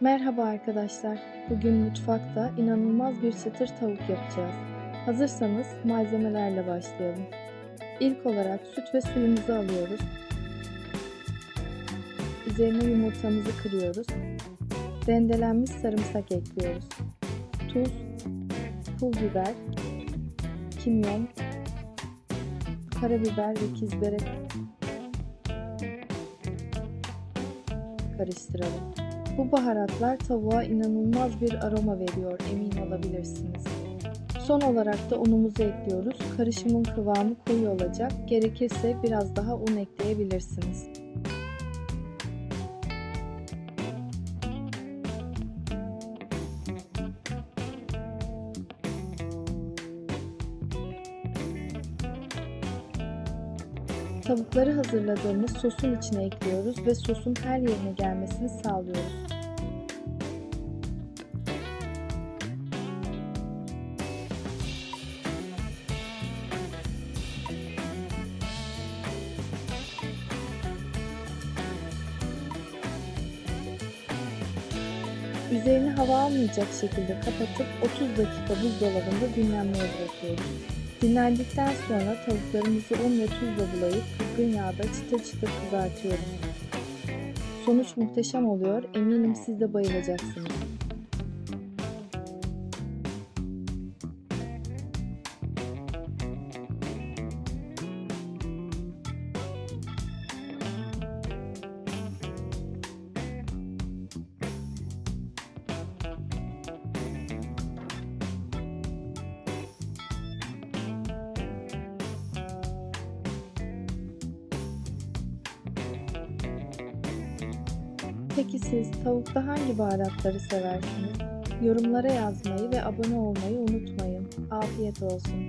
Merhaba arkadaşlar. Bugün mutfakta inanılmaz bir çıtır tavuk yapacağız. Hazırsanız malzemelerle başlayalım. İlk olarak süt ve suyumuzu alıyoruz. Üzerine yumurtamızı kırıyoruz. Rendelenmiş sarımsak ekliyoruz. Tuz, pul biber, kimyon, karabiber ve kizbere karıştıralım. Bu baharatlar tavuğa inanılmaz bir aroma veriyor, emin olabilirsiniz. Son olarak da unumuzu ekliyoruz. Karışımın kıvamı koyu olacak. Gerekirse biraz daha un ekleyebilirsiniz. Tavukları hazırladığımız sosun içine ekliyoruz ve sosun her yerine gelmesini sağlıyoruz. Üzerini hava almayacak şekilde kapatıp 30 dakika buzdolabında dinlenmeye bırakıyoruz. Dinlendikten sonra tavuklarımızı un ve tuzla bulayıp kızgın yağda çıtır çıtır kızartıyoruz. Sonuç muhteşem oluyor, eminim siz de bayılacaksınız. Peki siz tavukta hangi baharatları seversiniz? Yorumlara yazmayı ve abone olmayı unutmayın. Afiyet olsun.